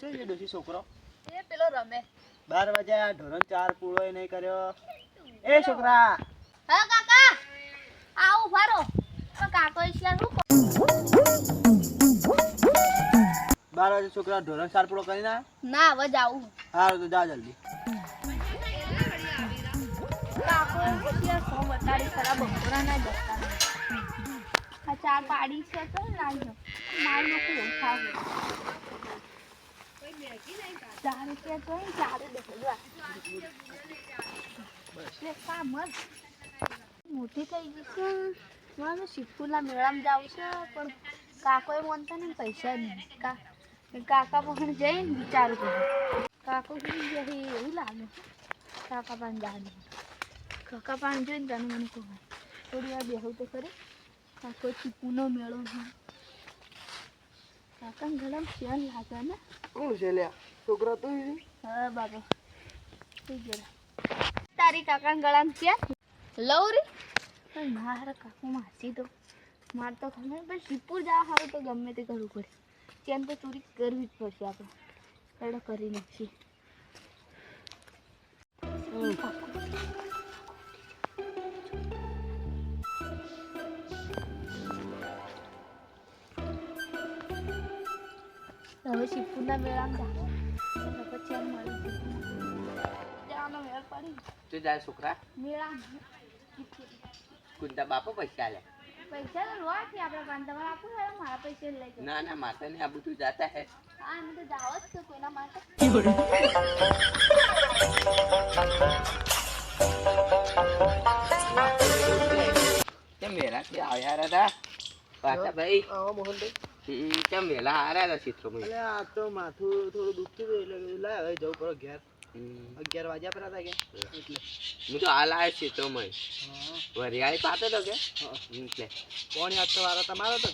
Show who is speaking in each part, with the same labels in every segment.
Speaker 1: છે ડોશી છોકરો?
Speaker 2: એ પેલો રમે.
Speaker 1: બાર વાગ્યા ધોરણ ચાર એ નહીં કર્યો. એ છોકરા!
Speaker 2: હા કાકા! આવું ફારો પણ કાકો એટલે શું
Speaker 1: બાર વાગે છોકરા ધોરણ ચાર પૂળો કરી ના
Speaker 2: ના હવે જાવું
Speaker 1: હારું તો જા જલ્દી.
Speaker 2: કાકો એટલે સો બતાડી ખરા બપોરા ના જતા આ ચાર પાડી છે તો લાવજો મારું એવું ખાવ ચાર રૂપિયા તો ચાર મોટી થઈ ગઈ છે. મારે મેળામાં જાવું છે, પણ કાકોએ માનતા ને પૈસા નહીં કાકા પણ જઈને વિચારું કરું. કાકો હે એવું લાગે. કાકા કાકા પાન જોઈને તને કહું થોડી વાર બેહું તો ખરી. કાકો ચીપુનો મેળો કાકા ગળામાં શેન લાગે ને.
Speaker 1: શું છે લ્યા? છોકરો તું
Speaker 2: હા બાબા થઈ ગયેલા તારી કાકા ગળામાં ક્યાં લવરી પણ મારા કાકુ માસી તો માર તો ખબર પણ શિવપુર જવા સારું તો ગમે તે કરવું પડે. ચેન તો ચોરી કરવી જ પડશે આપણે. એટલે કરી નાખીએ. હવે શિવપુરના મેળામાં જા પછી આમ મળી જવાનો મેળ પડી
Speaker 3: તું જાય છોકરા
Speaker 2: મેળામાં
Speaker 3: કુંતા બાપા પૈસા લે
Speaker 2: પૈસા તો લો છે આપણે તમારે મારા પૈસા લઈ જાઓ
Speaker 3: ના ના માતા ને આ બધું જાતા હે
Speaker 2: હા એમ તો જાવ જ છે કોઈના માટે
Speaker 3: કેમ કે આવ્યા હતા પાછા ભાઈ
Speaker 1: મોહનભાઈ
Speaker 3: કેમ વેલા હારા હતા ચિત્રોમાં?
Speaker 1: અલે આ તો માથું થોડું દુખતું હતું એટલે લાય હવે જવું પડે ઘેર. અગિયાર વાગ્યા પર હતા કે? એટલે.
Speaker 3: હું તો હાલ આવ્યો ચિત્રોમાં.
Speaker 1: હા.
Speaker 3: વરિયાળી પાતો તો કે? એટલે.
Speaker 1: કોણ યાદ તો વારો તમારો
Speaker 3: તો.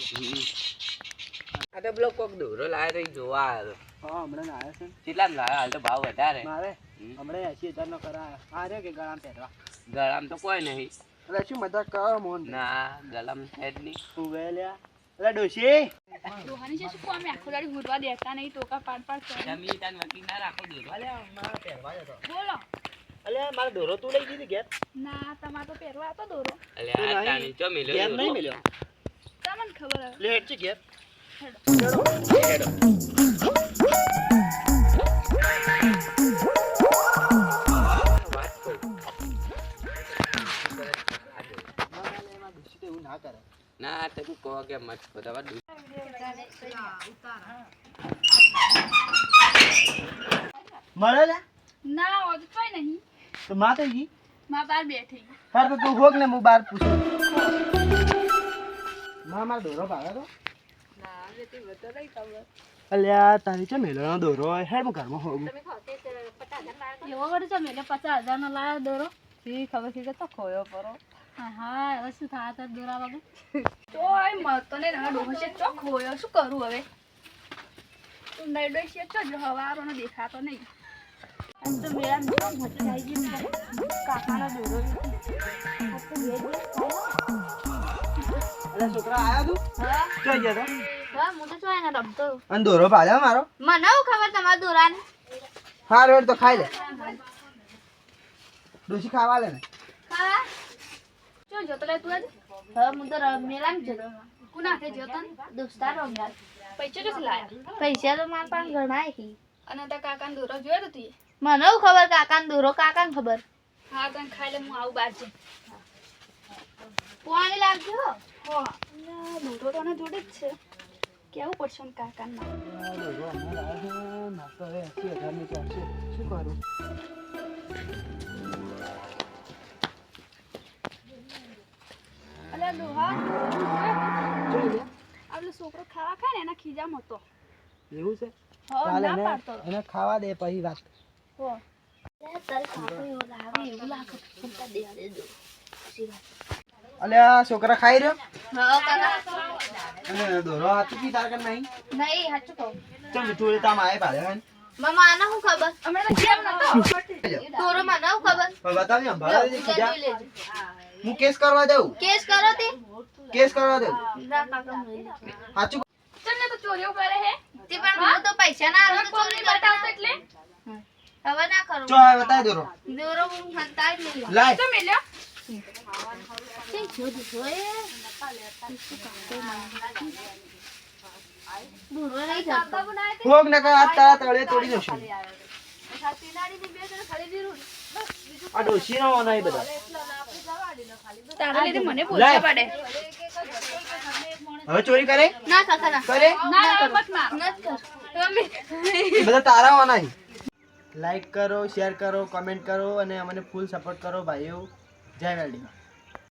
Speaker 3: આ તો બ્લોક કોક દોરો લાવ્યો તો જોવા આવ્યો
Speaker 1: હા હમણાં આવ્યો છે.
Speaker 3: કેટલા લાવ્યો હાલ તો ભાવ વધારે.
Speaker 1: મારે? હમણાં એસી હજાર નો કરાયો. આ રહ્યો કે ગળામ પહેરવા
Speaker 3: ગળામ તો કોઈ નહીં.
Speaker 1: એટલે શું મજા કરો મોહન
Speaker 3: ના ગળામ છે જ નહીં.
Speaker 1: તું બે એટલે ડોશી?
Speaker 2: રોહાની છે શું કહું અમે આખો દાડી ઘૂંટવા દેતા નહીં ટોકા પાડ પાડ કરે.
Speaker 3: તમે તાન વકીલ ના રાખો દોરો.
Speaker 1: અલે મારા પહેરવા જતો
Speaker 2: બોલો.
Speaker 1: અલે મારો દોરો તું લઈ દીધી ઘેર?
Speaker 2: ના તમારે તો પહેરવા હતો દોરો.
Speaker 3: અલે આ
Speaker 1: નહીં.
Speaker 3: તાણી ચો મિલ્યો
Speaker 1: ઘેર? નહીં મળ્યો
Speaker 2: તમને ખબર હે
Speaker 1: લે હેડ છે ઘેર. ના તો
Speaker 3: તું કહો કે મત બધા દૂધ
Speaker 1: મળે લે
Speaker 2: ના ઓજ કોઈ નહીં.
Speaker 1: તો માં થઈ ગઈ?
Speaker 2: માં બાર બેઠી
Speaker 1: હાર તો તું હોક ને હું બાર પૂછું. માં મારો દોરો ભાવે તો? અલ્યા તારી છે મેળાનો દોરો હોય. હેડ હું ઘરમાં હોગું
Speaker 2: એવો કરે છે મેલે પચાસ હજાર લાયો દોરો? ખબર છે તો ખોયો પરો. હા હા હવે શું તાર દોરા વગર. તોય મળતો ને ના ડોહો છે શું કરું હવે? તું નહીં ડોઈ છે ચો જો હવારો ને દેખાતો નહીં એમ તો થઈ ગઈ કાકાનો દોરો
Speaker 1: છોકરા આયા તું?
Speaker 2: હા?
Speaker 1: જોઈ ગયા તો?
Speaker 2: હા હું તો ચોય રમતો
Speaker 1: અને દોરો ભાલ્યા મારો?
Speaker 2: મને હું ખબર તમારા દોરાને.
Speaker 1: હાર તો ખાઈ લે. ડોસી ખાવા લે ને?
Speaker 2: ખાવા ચો જતો રે તું આજે હા તો મેળામાં જતો કુના કે જતો ને દોસ્તાર રમવા પૈસા તો લાયા પૈસા તો મારા પાસે ઘણા હી અને તાર કાકાને દોરો જોયો તો તું મને ખબર કાકાને દોરો કાકાને ખબર હા તને ખાઈ લે હું આવું બાર છે પાણી લાગજો હો દોરો તો આના જોડે જ છે કેવું પડશે
Speaker 1: ને તો હવે તો હશે. શું કરું
Speaker 2: અલે દોહા
Speaker 1: જોઈ
Speaker 2: છોકરો ખાવા ખાય ને એના ખીજામાં હતો
Speaker 1: એવું છે? ચાલે એને એને ખાવા દે પછી વાત.
Speaker 2: હો.
Speaker 1: અલ્યા છોકરા ખાઈ રહ્યો?
Speaker 2: હા
Speaker 1: અને દોરો હાથું કી તાર નહીં?
Speaker 2: નહીં સાચું કહું.
Speaker 1: ચમ મીઠું તામ આય ભાલે હે
Speaker 2: મમ્મા આને શું ખબર? હમણાં કેમ નતો? દોરો મને શું ખબર.
Speaker 1: પણ ભલા દે
Speaker 2: બીજા જોઈ લેજો
Speaker 1: હું કેસ કરવા દઉં
Speaker 2: કેસ કરો તે.
Speaker 1: કેસ કરવા દઉં
Speaker 2: ના કાકા મને
Speaker 1: સાચું
Speaker 2: તમને તો ચોરીઓ કરે હે? તે પણ હું તો પૈસા ના આવે તો ચોરી બતાવતો એટલે? હવે ના કરો.
Speaker 1: ચો હવે બતાવી દોરો
Speaker 2: દોરો હું હંતા જ નહીં.
Speaker 1: લાય.
Speaker 2: તો મેલ્યો કેમ છો દીધો એ દોરો નહીં જતો
Speaker 1: ભોગ ને કઈ આ તારા તળે તોડી દઉં આ ડોશી નો વાના બધા
Speaker 2: તારા લીધે મને પૂછવા પડે
Speaker 1: હવે ચોરી કરે
Speaker 2: ના કાકા ના
Speaker 1: કરે
Speaker 2: ના ના મત માર મત કર મમ્મી
Speaker 1: એ બધા તારા વાના લાઈક કરો શેર કરો કમેન્ટ કરો અને અમને ફૂલ સપોર્ટ કરો ભાઈઓ જય વેલડી